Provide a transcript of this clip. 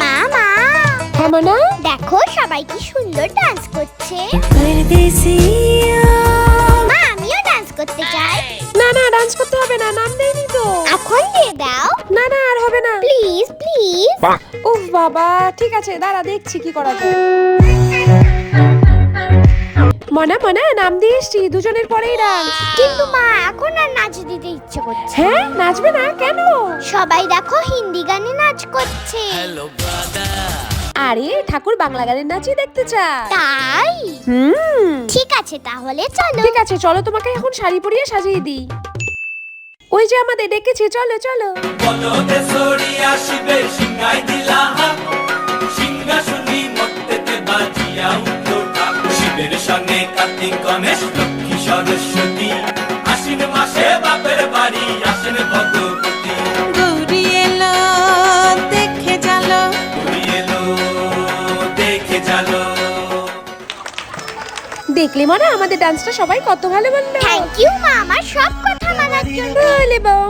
মা মা হ্যাঁ দেখো সবাই কি সুন্দর ডান্স করছে। মা আমিও ডান্স করতে চাই। না না ডান্স করতে হবে না নাম দেয়নি তো। এখন দিয়ে দাও। না না আর হবে না। প্লিজ প্লিজ ওহ বাবা ঠিক আছে দাঁড়া দেখছি কি করা যায়। মনা মনা নাম দিয়ে এসছি দুজনের পরেই ডান্স কিন্তু মা এখন আর নাচ দিতে ইচ্ছে করছে হ্যাঁ? নাচবে না? কেন? সবাই দেখো হিন্দি গানে নাচ করছে। আরে ঠাকুর বাংলা গানের নাচই দেখতে চায়। তাই? হুম। ঠিক আছে তাহলে চলো। ঠিক আছে চলো তোমাকে এখন শাড়ি পরিয়ে সাজিয়ে দিই। ওই যে আমাদের ডেকেছে চলো চলো। সঙ্গে গণেশ লক্ষ্মী সরস্বতী। আশ্বিন মাসে বাপের বাড়ি আসেন ভগবতী। গৌরী এলো দেখে জালো। ঘুরি এলো দেখে জালো। দেখলে মনে আমাদের ডান্সটা সবাই কত ভালো বলল। থ্যাংক ইউ মা আমার সব কথা মানার জন্য। বলে বউ